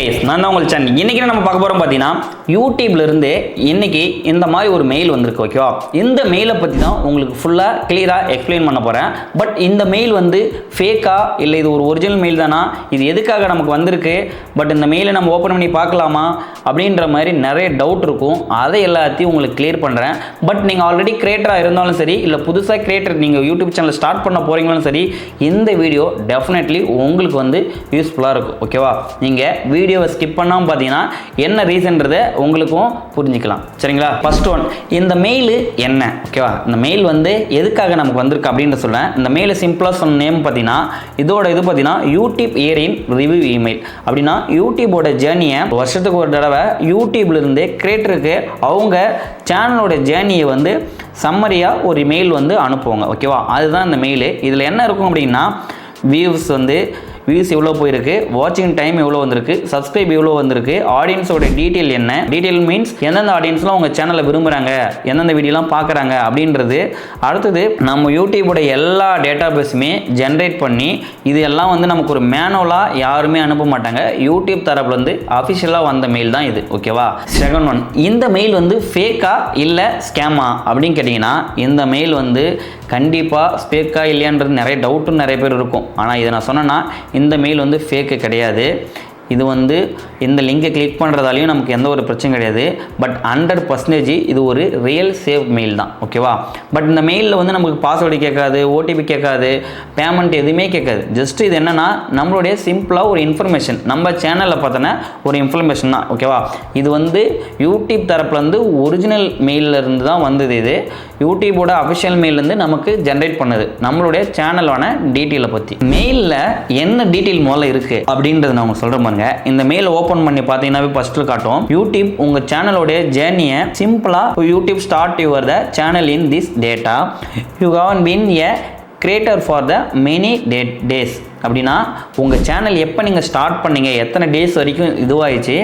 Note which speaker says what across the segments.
Speaker 1: Guys நான் தான் உங்கள் சேனல் இன்னைக்கு நம்ம பார்க்க போகிறோம் பார்த்தீங்கன்னா யூடியூப்ல இருந்து இன்னைக்கு இந்த மாதிரி ஒரு மெயில் வந்திருக்கு ஓகேவா இந்த மெயிலை பற்றி தான் உங்களுக்கு ஃபுல்லாக கிளியராக எக்ஸ்பிளைன் பண்ண போகிறேன் பட் இந்த மெயில் வந்து ஃபேக்கா இல்லை இது ஒரு ஒரிஜினல் மெயில் தானா? இது எதுக்காக நமக்கு வந்திருக்கு? பட் இந்த மெயிலை நம்ம ஓப்பன் பண்ணி பார்க்கலாமா? அப்படின்ற மாதிரி நிறைய டவுட் இருக்கும். அதை எல்லாத்தையும் உங்களுக்கு கிளியர் பண்ணுறேன் பட் நீங்கள் ஆல்ரெடி கிரியேட்டராக இருந்தாலும் சரி இல்லை புதுசாக கிரியேட்டர் நீங்கள் யூடியூப் சேனல் ஸ்டார்ட் பண்ண போகிறீங்களும் சரி இந்த வீடியோ டெஃபினெட்லி உங்களுக்கு வந்து யூஸ்ஃபுல்லாக இருக்கும் ஓகேவா நீங்கள் வீடியோவை ஸ்கிப் பண்ணாமல் பார்த்தீங்கன்னா என்ன ரீசன்றதை உங்களுக்கும் புரிஞ்சுக்கலாம். சரிங்களா? ஃபர்ஸ்ட் ஒன் இந்த மெயில் என்ன? ஓகேவா இந்த மெயில் வந்து எதுக்காக நமக்கு வந்திருக்கு அப்படின்னு சொல்கிறேன் இந்த மெயில் சிம்பிளாக சொன்ன நேம் பார்த்தீங்கன்னா இதோட இது பார்த்தீங்கன்னா யூடியூப் ஏரியின் ரிவ்யூ இமெயில் அப்படின்னா யூடியூபோட ஜேர்னியை வருஷத்துக்கு ஒரு தடவை யூடியூப்ல இருந்து கிரியேட்டருக்கு அவங்க சேனலோட ஜேர்னியை வந்து சம்மரியாக ஒரு மெயில் வந்து அனுப்புவாங்க. ஓகேவா அதுதான் இந்த மெயிலு இதில் என்ன இருக்கும் அப்படின்னா வியூஸ் வந்து வியூஸ் எவ்வளோ போயிருக்கு? வாட்சிங் டைம் எவ்வளோ வந்திருக்கு? சப்ஸ்கிரைப் எவ்வளோ வந்திருக்கு? ஆடியன்ஸோட டீட்டெயில் என்ன? டீட்டெயில் மீன்ஸ் எந்தெந்த ஆடியன்ஸ்லாம் உங்கள் சேனலை விரும்புகிறாங்க எந்தெந்த வீடியோலாம் பார்க்குறாங்க அப்படின்றது. அடுத்தது நம்ம யூடியூபோட எல்லா டேட்டா பேஸுமே ஜென்ரேட் பண்ணி இது எல்லாம் வந்து நமக்கு ஒரு மேனுவலாக யாருமே அனுப்ப மாட்டாங்க. யூடியூப் தரப்புலேருந்து அஃபிஷியலாக வந்த மெயில் தான் இது. ஓகேவா செகண்ட் ஒன் இந்த மெயில் வந்து ஃபேக்கா இல்லை ஸ்கேமா அப்படின்னு கேட்டிங்கன்னா இந்த மெயில் வந்து கண்டிப்பாக ஃபேக்கா இல்லையான்றது நிறைய டவுட்டும் நிறைய பேர் இருக்கும். ஆனால் இதை நான் சொன்னேன்னா இந்த மெயில் வந்து ஃபேக்கு கிடையாது. இது வந்து இந்த லிங்கை கிளிக் பண்ணுறதாலையும் நமக்கு எந்த ஒரு பிரச்சனையும் கிடையாது. பட் ஹண்ட்ரட் பர்சன்டேஜ் இது ஒரு ரியல் சேவ் மெயில் தான். ஓகேவா பட் இந்த மெயிலில் வந்து நமக்கு பாஸ்வேர்டு கேட்காது ஓடிபி கேட்காது பேமெண்ட் எதுவுமே கேட்காது. ஜஸ்ட் இது என்னென்னா நம்மளுடைய சிம்பிளாக ஒரு இன்ஃபர்மேஷன் நம்ம சேனலில் பார்த்தோன்னா ஒரு இன்ஃபர்மேஷன் தான். ஓகேவா இது வந்து யூடியூப் தரப்புலேருந்து ஒரிஜினல் மெயிலிருந்து தான் வந்தது இது. யூடியூபோட அஃபிஷியல் மெயிலேருந்து நமக்கு ஜென்ரேட் பண்ணுது. நம்மளுடைய சேனலான டீட்டெயிலை பற்றி மெயிலில் என்ன டீட்டெயில் முதல்ல இருக்குது அப்படின்றத நான் உங்களுக்கு மாதிரி பாருங்க. இந்த மெயில் ஓப்பன் பண்ணி பார்த்தீங்கன்னாவே ஃபஸ்ட்டில் காட்டும். யூடியூப் உங்கள் சேனலோடைய ஜேர்னியை சிம்பிளாக YouTube start your the channel in this data you haven been a creator for the many day days அப்படின்னா உங்கள் சேனல் எப்போ நீங்கள் ஸ்டார்ட் பண்ணீங்க எத்தனை டேஸ் வரைக்கும் இதுவாகிச்சு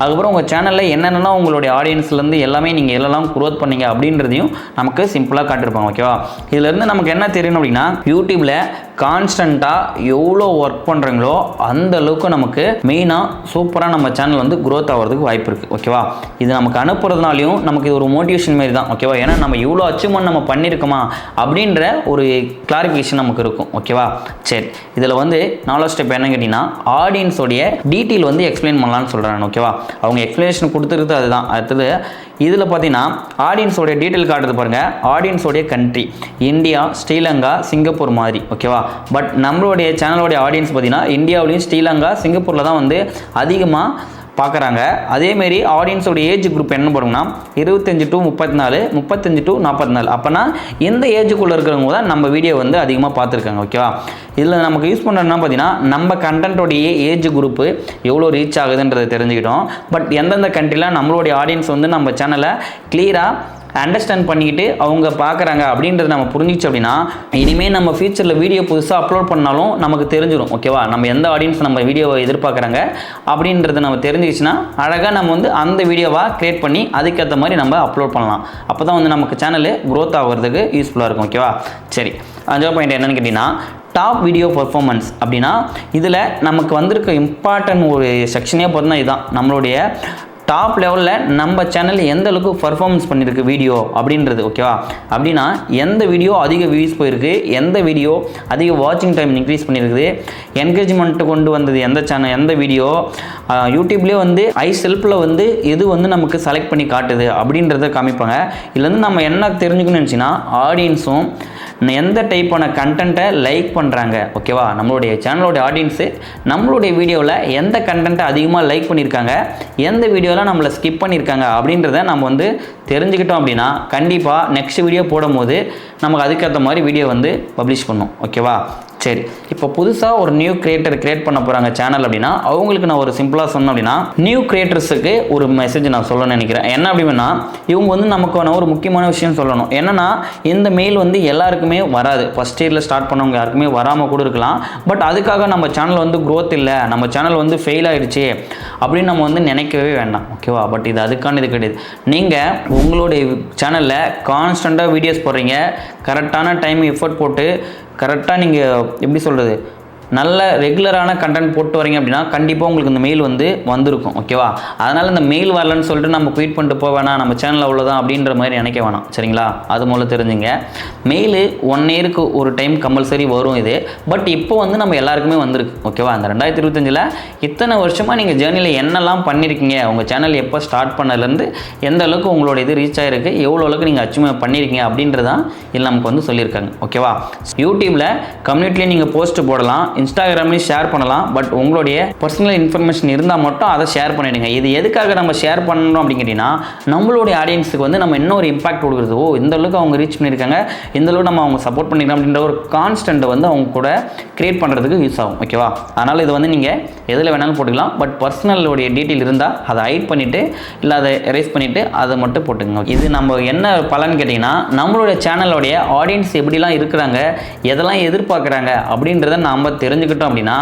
Speaker 1: அதுக்கப்புறம் உங்கள் சேனலில் என்னென்னலாம் உங்களுடைய ஆடியன்ஸ்லேருந்து எல்லாமே நீங்கள் எல்லாம் க்ரோத் பண்ணீங்க அப்படின்றதையும் நமக்கு சிம்பிளாக காட்டியிருப்பாங்க ஓகேவா இதுலேருந்து நமக்கு என்ன தெரியணும் அப்படின்னா யூடியூப்பில் கான்ஸ்டண்ட்டாக எவ்வளோ ஒர்க் பண்ணுறீங்களோ அந்த அளவுக்கு நமக்கு மெயினாக சூப்பராக நம்ம சேனல் வந்து க்ரோத் ஆகிறதுக்கு வாய்ப்பு இருக்குது ஓகேவா இது நமக்கு அனுப்புறதுனாலையும் நமக்கு இது ஒரு மோட்டிவேஷன் மாதிரி தான். ஓகேவா ஏன்னா நம்ம இவ்வளோ அச்சீவ்மெண்ட் நம்ம பண்ணியிருக்கோமா அப்படின்ற ஒரு கிளாரிஃபிகேஷன் நமக்கு இருக்கும். ஓகேவா சரி. இதில் வந்து நாலாவது ஸ்டெப் என்ன கேட்டிங்கன்னா ஆடியன்ஸோடைய டீட்டெயில் வந்து எக்ஸ்பிளைன் பண்ணலான்னு சொல்கிறேன் ஓகேவா அவங்க எக்ஸ்பிளனேஷன் கொடுத்துருது அதுதான். அடுத்தது இதில் பார்த்தீங்கன்னா ஆடியன்ஸோடைய டீட்டெயில் காட்டுறது பாருங்கள் ஆடியன்ஸோடைய கண்ட்ரி இந்தியா ஸ்ரீலங்கா சிங்கப்பூர் மாதிரி. ஓகேவா பட் நம்மளுடைய சேனலோடைய ஆடியன்ஸ் பார்த்தீங்கன்னா இந்தியாவிலையும் ஸ்ரீலங்கா சிங்கப்பூரில் தான் வந்து அதிகமாக பார்க்குறாங்க. அதேமாரி ஆடியன்ஸோட ஏஜ் குரூப் என்ன போடுங்கன்னா இருபத்தஞ்சி டு முப்பத்தி நாலு முப்பத்தஞ்சு டு நாற்பத்தி நாலு அப்போனா இந்த ஏஜுக்குள்ளே இருக்கிறவங்க தான் நம்ம வீடியோ வந்து அதிகமாக பார்த்துருக்காங்க ஓகேவா இதில் நமக்கு யூஸ் பண்ணுறதுனா பார்த்தீங்கன்னா நம்ம கண்டென்ட்டோடைய ஏஜ் குரூப்பு எவ்வளோ ரீச் ஆகுதுன்றதை தெரிஞ்சுக்கிட்டோம். பட் எந்தெந்த கண்ட்ரிலாம் நம்மளுடைய ஆடியன்ஸ் வந்து நம்ம சேனலை கிளியராக அண்டர்ஸ்டாண்ட் பண்ணிக்கிட்டு அவங்க பார்க்குறாங்க அப்படின்றத நம்ம புரிஞ்சிச்சு அப்படின்னா இனிமேல் நம்ம ஃபியூச்சரில் வீடியோ புதுசாக அப்லோட் பண்ணாலும் நமக்கு தெரிஞ்சிடும் ஓகேவா நம்ம எந்த ஆடியன்ஸ் நம்ம வீடியோவை எதிர்பார்க்குறாங்க அப்படின்றத நம்ம தெரிஞ்சிச்சுன்னா அழகாக நம்ம வந்து அந்த வீடியோவாக க்ரியேட் பண்ணி அதுக்கேற்ற மாதிரி நம்ம அப்லோட் பண்ணலாம். அப்போ தான் வந்து நமக்கு சேனலு க்ரோத் ஆகிறதுக்கு யூஸ்ஃபுல்லாக இருக்கும் ஓகேவா சரி. அஞ்சாவது பாயிண்ட் என்னென்னு கேட்டிங்கன்னா டாப் வீடியோ பர்ஃபார்மன்ஸ் அப்படின்னா இதில் நமக்கு வந்திருக்க இம்பார்ட்டன்ட் ஒரு செக்ஷனே பார்த்தீங்கன்னா இதுதான். நம்மளுடைய டாப் லெவலில் நம்ம சேனல் எந்த அளவுக்கு பர்ஃபார்மன்ஸ் பண்ணியிருக்கு வீடியோ அப்படின்றது ஓகேவா அப்படின்னா எந்த வீடியோ அதிக வியூஸ் போயிருக்கு எந்த வீடியோ அதிக வாட்சிங் டைம் இன்க்ரீஸ் பண்ணியிருக்குது என்கரேஜ்மெண்ட்டு கொண்டு வந்தது எந்த சேனல் எந்த வீடியோ யூடியூப்லேயே வந்து ஐ செல்ஃபில் வந்து எது வந்து நமக்கு செலக்ட் பண்ணி காட்டுது அப்படின்றத காமிப்பாங்க. இதுலேருந்து நம்ம என்ன தெரிஞ்சுக்கணும்னு நினச்சின்னா ஆடியன்ஸும் எந்த டைப்பான கண்டென்ட்டை லைக் பண்ணுறாங்க ஓகேவா நம்மளுடைய சேனலோட ஆடியன்ஸு நம்மளுடைய வீடியோவில் எந்த கண்டென்ட்டை அதிகமாக லைக் பண்ணியிருக்காங்க எந்த வீடியோலாம் நம்மளை ஸ்கிப் பண்ணியிருக்காங்க அப்படின்றத நம்ம வந்து தெரிஞ்சுக்கிட்டோம் அப்படின்னா கண்டிப்பாக நெக்ஸ்ட் வீடியோ போடும்போது நமக்கு அதுக்கேற்ற மாதிரி வீடியோ வந்து பப்ளிஷ் பண்ணும் ஓகேவா சரி இப்போ புதுசாக ஒரு நியூ கிரியேட்டர் கிரியேட் பண்ண போகிறாங்க சேனல் அப்படின்னா அவங்களுக்கு நான் ஒரு சிம்பிளாக சொன்னேன் அப்படின்னா நியூ கிரியேட்டர்ஸுக்கு ஒரு மெசேஜ் நான் சொல்லணும்னு நினைக்கிறேன். என்ன அப்படின்னா இவங்க வந்து நமக்கான ஒரு முக்கியமான விஷயம் சொல்லணும். என்னன்னா இந்த மெயில் வந்து எல்லாருக்குமே வராது. ஃபஸ்ட் இயரில் ஸ்டார்ட் பண்ணவங்க யாருக்குமே வராமல் கூட இருக்கலாம். பட் அதுக்காக நம்ம சேனல் வந்து க்ரோத் இல்லை. நம்ம சேனல் வந்து ஃபெயில் ஆகிடுச்சு அப்படின்னு நம்ம வந்து நினைக்கவே வேண்டாம். ஓகேவா பட் இது அதுக்கான இது கிடையாது. நீங்கள் உங்களுடைய சேனலில் கான்ஸ்டண்ட்டாக வீடியோஸ் போடுறீங்க. கரெக்டான டைம் எஃபர்ட் போட்டு கரெக்டாக நீங்கள் எப்படி சொல்கிறது நல்ல ரெகுலரான கண்டென்ட் போட்டு வரீங்க அப்படின்னா கண்டிப்பாக உங்களுக்கு இந்த மெயில் வந்து வந்திருக்கும் ஓகேவா அதனால் இந்த மெயில் வரலன்னு சொல்லிட்டு நம்ம குயிட் பண்ணிட்டு போக வேணாம் நம்ம சேனலில் அவ்வளோதான் அப்படின்ற மாதிரி நினைக்க வேணாம் சரிங்களா? அது மூலம் தெரிஞ்சுங்க. மெயிலு ஒன் இயருக்கு ஒரு டைம் கம்பல்சரி வரும் இது. பட் இப்போ வந்து நம்ம எல்லாருக்குமே வந்திருக்கு ஓகேவா அந்த ரெண்டாயிரத்தி இருபத்தஞ்சில் இத்தனை வருஷமாக நீங்கள் ஜேர்னியில் என்னெல்லாம் பண்ணியிருக்கீங்க உங்கள் சேனல் எப்போ ஸ்டார்ட் பண்ணதுலேருந்து எந்த அளவுக்கு உங்களோட இது ரீச் ஆகிருக்கு எவ்வளோ அளவுக்கு நீங்கள் அச்சீவ் பண்ணியிருக்கீங்க அப்படின்றதான் இதில் நமக்கு வந்து சொல்லியிருக்காங்க ஓகேவா யூடியூப்பில் கம்யூனிட்டிலே நீங்கள் போஸ்ட் போடலாம். இன்ஸ்டாகிராம்லேயும் ஷேர் பண்ணலாம். பட் உங்களுடைய பர்சனல் இன்ஃபர்மேஷன் இருந்தால் மட்டும் அதை ஷேர் பண்ணிடுங்க. இது எதுக்காக நம்ம ஷேர் பண்ணணும் அப்படின்னு கேட்டிங்கன்னா நம்மளுடைய ஆடியன்ஸுக்கு வந்து நம்ம இன்னொரு இம்பாக்ட் கொடுக்குறது? ஓ இந்த அளவுக்கு அவங்க ரீச் பண்ணியிருக்காங்க. இந்த அளவுக்கு நம்ம அவங்க சப்போர்ட் பண்ணிக்கலாம் அப்படின்ற ஒரு கான்ஸ்டன்ட் வந்து அவங்க கூட கிரியேட் பண்ணுறதுக்கு யூஸ் ஆகும். ஓகேவா அதனால் இது வந்து நீங்கள் எதில் வேணாலும் போட்டுக்கலாம். பட் பர்சனலுடைய டீட்டெயில் இருந்தால் அதை ஹைட் பண்ணிவிட்டு இல்லை அதை எரேஸ் பண்ணிவிட்டு அதை மட்டும் போட்டுங்க இது நம்ம என்ன பலன் கேட்டிங்கன்னா நம்மளுடைய சேனலோடைய ஆடியன்ஸ் எப்படிலாம் இருக்கிறாங்க எதெல்லாம் எதிர்பார்க்குறாங்க அப்படின்றத நாம் தெரிஞ்சுக்கிட்டோம் அப்படின்னா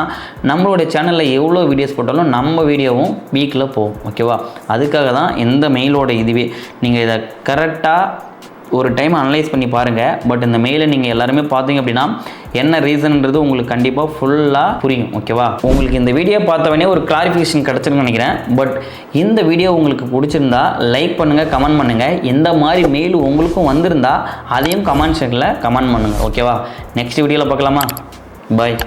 Speaker 1: நம்மளுடைய சேனலில் எவ்வளோ வீடியோஸ் போட்டாலும் நம்ம வீடியோவும் வீக்கில் போகும் ஓகேவா அதுக்காக தான் எந்த மெயிலோட இதுவே. நீங்கள் இதை கரெக்டாக ஒரு டைம் அனலைஸ் பண்ணி பாருங்கள் பட் இந்த மெயிலை நீங்கள் எல்லாருமே பார்த்தீங்க அப்படின்னா என்ன ரீசன்ன்றது உங்களுக்கு கண்டிப்பாக ஃபுல்லாக புரியும் ஓகேவா உங்களுக்கு இந்த வீடியோ பார்த்தவனே ஒரு கிளாரிஃபிகேஷன் கிடச்சிருக்குன்னு நினைக்கிறேன். பட் இந்த வீடியோ உங்களுக்கு பிடிச்சிருந்தா லைக் பண்ணுங்கள் கமெண்ட் பண்ணுங்கள் இந்த மாதிரி மெயில் உங்களுக்கும் வந்திருந்தா அதையும் கமெண்ட் செக்ஷனில் கமெண்ட் பண்ணுங்கள் ஓகேவா நெக்ஸ்ட் வீடியோவில் பார்க்கலாமா? பாய்